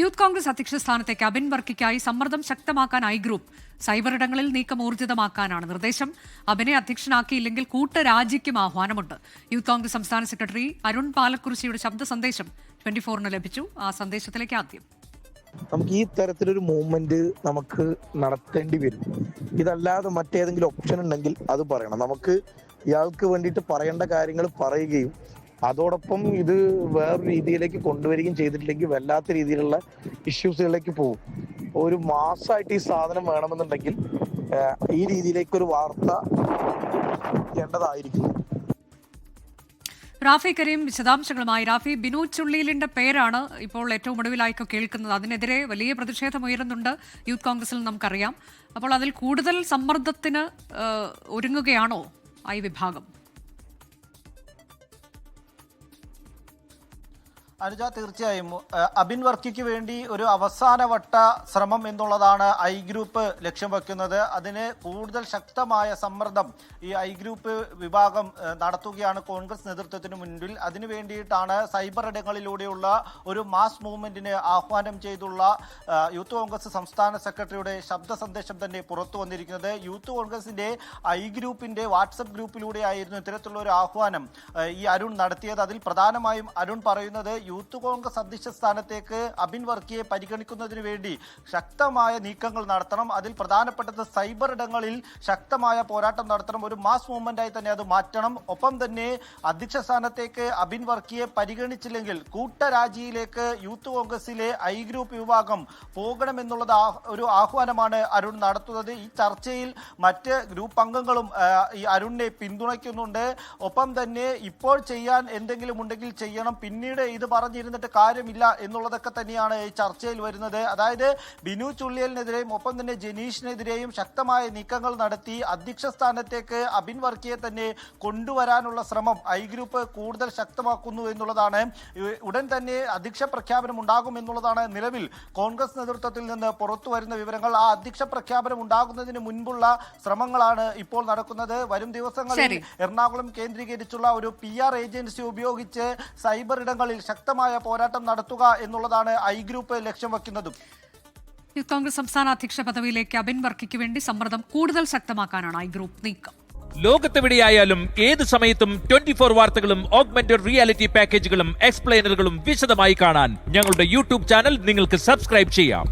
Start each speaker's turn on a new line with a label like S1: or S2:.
S1: Youth Congress അധ്യക്ഷ സ്ഥാനത്തേക്ക് അബിൻ വർക്കിക്കായി സമ്മർദ്ദം ശക്തമാക്കാൻ ഐ ഗ്രൂപ്പ് സൈബർ ഇടങ്ങളിൽ നീക്കം ഊർജിതമാക്കാനാണ് നിർദ്ദേശം. അബിനെ അധ്യക്ഷനാക്കിയില്ലെങ്കിൽ കൂട്ടരാജിക്കും ആഹ്വാനമുണ്ട്. യൂത്ത് കോൺഗ്രസ് സംസ്ഥാന സെക്രട്ടറി അരുൺ പാലക്കുറിശിയുടെ ശബ്ദ സന്ദേശം ട്വന്റി ഫോറിന് ലഭിച്ചു. ആ സന്ദേശത്തിലേക്ക് ആദ്യം.
S2: നമുക്ക് ഈ തരത്തിലൊരു മൂവ്മെന്റ് നമുക്ക് നടത്തേണ്ടി വരും. ഇതല്ലാതെ മറ്റേതെങ്കിലും ഓപ്ഷൻ ഉണ്ടെങ്കിൽ അത് പറയണം. നമുക്ക് ഇയാൾക്ക് വേണ്ടിയിട്ട് പറയേണ്ട കാര്യങ്ങൾ പറയുകയും അതോടൊപ്പം ഇത് വേറൊരു രീതിയിലേക്ക് കൊണ്ടുവരികയും ചെയ്തിട്ടില്ലെങ്കിൽ വല്ലാത്ത രീതിയിലുള്ള ഇഷ്യൂസുകളിലേക്ക് പോകും. ഒരു മാസമായിട്ട് ഈ സാധനം വേണമെന്നുണ്ടെങ്കിൽ ഈ രീതിയിലേക്ക് ഒരു വാർത്ത ചെയ്യേണ്ടതായിരിക്കും.
S1: റാഫി കരീം വിശദാംശങ്ങളുമായി. റാഫി ബിനു ചുള്ളിലിന്റെ പേരാണ് ഇപ്പോൾ ഏറ്റവും ഒടുവിലായിക്കോ കേൾക്കുന്നത്. അതിനെതിരെ വലിയ പ്രതിഷേധം ഉയരുന്നുണ്ട്. യൂത്ത് കോൺഗ്രസിൽ നമുക്കറിയാം. അപ്പോൾ അതിൽ കൂടുതൽ സമ്മർദ്ദത്തിന് ഒരുങ്ങുകയാണോ ഐ വിഭാഗം?
S3: അനുജ തീർച്ചയായും. അബിൻ വർക്കിക്ക് വേണ്ടി ഒരു അവസാനവട്ട ശ്രമം എന്നുള്ളതാണ് ഐ ഗ്രൂപ്പ് ലക്ഷ്യം വെക്കുന്നത്. അതിന് കൂടുതൽ ശക്തമായ സമ്മർദ്ദം ഈ ഐ ഗ്രൂപ്പ് വിഭാഗം നടത്തുകയാണ് കോൺഗ്രസ് നേതൃത്വത്തിന് മുൻപിൽ. അതിനു വേണ്ടിയിട്ടാണ് സൈബർ ഇടങ്ങളിലൂടെയുള്ള ഒരു മാസ് മൂവ്മെന്റിന് ആഹ്വാനം ചെയ്തുള്ള യൂത്ത് കോൺഗ്രസ് സംസ്ഥാന സെക്രട്ടറിയുടെ ശബ്ദ സന്ദേശം തന്നെ പുറത്തു വന്നിരിക്കുന്നത്. യൂത്ത് കോൺഗ്രസിന്റെ ഐ ഗ്രൂപ്പിന്റെ വാട്സപ്പ് ഗ്രൂപ്പിലൂടെയായിരുന്നു ഇത്തരത്തിലുള്ള ഒരു ആഹ്വാനം ഈ അരുൺ നടത്തിയത്. അതിൽ പ്രധാനമായും അരുൺ പറയുന്നത് യൂത്ത് കോൺഗ്രസ് അധ്യക്ഷ സ്ഥാനത്തേക്ക് അബിൻ വർക്കിയെ പരിഗണിക്കുന്നതിന് വേണ്ടി ശക്തമായ നീക്കങ്ങൾ നടത്തണം. അതിൽ പ്രധാനപ്പെട്ടത് സൈബർ ഇടങ്ങളിൽ ശക്തമായ പോരാട്ടം നടത്തണം. ഒരു മാസ് മൂവ്മെന്റായി തന്നെ അത് മാറ്റണം. ഒപ്പം തന്നെ അധ്യക്ഷ സ്ഥാനത്തേക്ക് അബിൻ വർക്കിയെ പരിഗണിച്ചില്ലെങ്കിൽ കൂട്ടരാജിയിലേക്ക് യൂത്ത് കോൺഗ്രസിലെ ഐ ഗ്രൂപ്പ് വിഭാഗം പോകണമെന്നുള്ളത് ഒരു ആഹ്വാനമാണ് അരുൺ നടത്തുന്നത്. ഈ ചർച്ചയിൽ മറ്റ് ഗ്രൂപ്പ് അംഗങ്ങളും ഈ അരുണിനെ പിന്തുണയ്ക്കുന്നുണ്ട്. ഒപ്പം തന്നെ ഇപ്പോൾ ചെയ്യാൻ എന്തെങ്കിലും ഉണ്ടെങ്കിൽ ചെയ്യണം. പിന്നീട് ഇത് പറഞ്ഞിരുന്നിട്ട് കാര്യമില്ല എന്നുള്ളതൊക്കെ തന്നെയാണ് ഈ ചർച്ചയിൽ വരുന്നത്. അതായത് ബിനു ചുള്ളിയലിനെതിരെയും ഒപ്പം തന്നെ ജനീഷിനെതിരെയും ശക്തമായ നീക്കങ്ങൾ നടത്തി അധ്യക്ഷ സ്ഥാനത്തേക്ക് അബിൻ വർക്കിയെ തന്നെ കൊണ്ടുവരാനുള്ള ശ്രമം ഐ ഗ്രൂപ്പ് കൂടുതൽ ശക്തമാക്കുന്നു എന്നുള്ളതാണ്. ഉടൻ തന്നെ അധ്യക്ഷ പ്രഖ്യാപനം ഉണ്ടാകും എന്നുള്ളതാണ് നിലവിൽ കോൺഗ്രസ് നേതൃത്വത്തിൽ നിന്ന് പുറത്തു വരുന്ന വിവരങ്ങൾ. ആ അധ്യക്ഷ പ്രഖ്യാപനം ഉണ്ടാകുന്നതിന് മുൻപുള്ള ശ്രമങ്ങളാണ് ഇപ്പോൾ നടക്കുന്നത്. വരും ദിവസങ്ങളിൽ എറണാകുളം കേന്ദ്രീകരിച്ചുള്ള ഒരു പി ആർ ഏജൻസി ഉപയോഗിച്ച് സൈബർ ഇടങ്ങളിൽ ശക്തമായ പോരാട്ടം നടത്തുക എന്നുള്ളതാണ് ഐ ഗ്രൂപ്പ് ലക്ഷ്യം വെക്കുന്നതും.
S1: യൂത്ത് കോൺഗ്രസ് സംസ്ഥാന അധ്യക്ഷ പദവിയിലേക്ക് അബിൻ വർക്കിക്ക് വേണ്ടി സമ്മർദ്ദം കൂടുതൽ ശക്തമാക്കാനാണ് ഐ ഗ്രൂപ്പ് നീക്കം.
S4: ലോകത്തെവിടെയായാലും ഏത് സമയത്തും ട്വന്റി ഫോർ വാർത്തകളും ഓഗ്മെന്റഡ് റിയാലിറ്റി പാക്കേജുകളും എക്സ്പ്ലെയിനറുകളും വിശദമായി കാണാൻ ഞങ്ങളുടെ യൂട്യൂബ് ചാനൽ നിങ്ങൾക്ക് സബ്സ്ക്രൈബ് ചെയ്യാം.